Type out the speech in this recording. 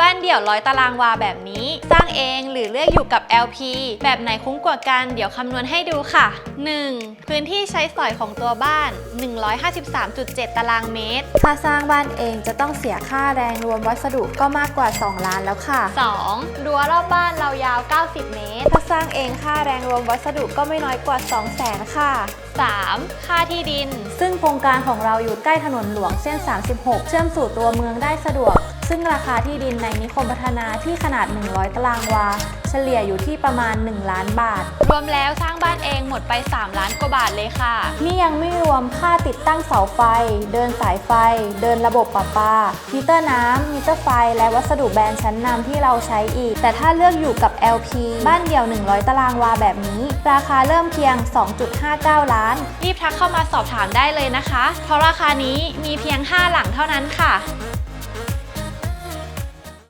บ้านเดี่ยวร้อยตารางวาแบบนี้ สร้างเองหรือเลือกอยู่กับ LP แบบไหนคุ้มกว่ากัน เดี๋ยวคำนวณให้ดูค่ะ 1. พื้นที่ใช้สอยของตัวบ้าน 153.7 ตารางเมตร ถ้าสร้างบ้านเองจะต้องเสียค่าแรงรวมวัสดุก็มากกว่า 2 ล้านแล้วค่ะ 2. รั้วรอบบ้านเรายาว 90 เมตรถ้าส ร้างเองค่าแรงรวมวัสดุก็ไม่น้อยกว่า 2 0 0แสนค่ะ 3. ค่าที่ดิน ซึ่งโครงการของเราอยู่ใกล้ถนนหลวงเส้น 36 เชื่อมสู่ตัวเมืองได้สะดวก ซึ่งราคาที่ดินในนิคมพัฒนาที่ขนาด 100 ตารางวา เฉลี่ยอยู่ที่ประมาณ 1 ล้านบาท รวมแล้วสร้างบ้านเอง หมดไป 3 ล้านกว่าบาทเลยค่ะ นี่ยังไม่รวมค่าติดตั้งเสาไฟ เดินสายไฟ เดินระบบประปา มิเตอร์น้ำมิเตอร์ไฟ และวัสดุแบรนด์ชั้นนำที่เราใช้อีก แต่ถ้าเลือกอยู่กับ LP บ้านเดี่ยว 100 ตารางวาแบบนี้ ราคาเริ่มเพียง 2.59 ล้าน รีบทักเข้ามาสอบถามได้เลยนะคะ เพราะราคานี้มีเพียง 5 หลังเท่านั้นค่ะ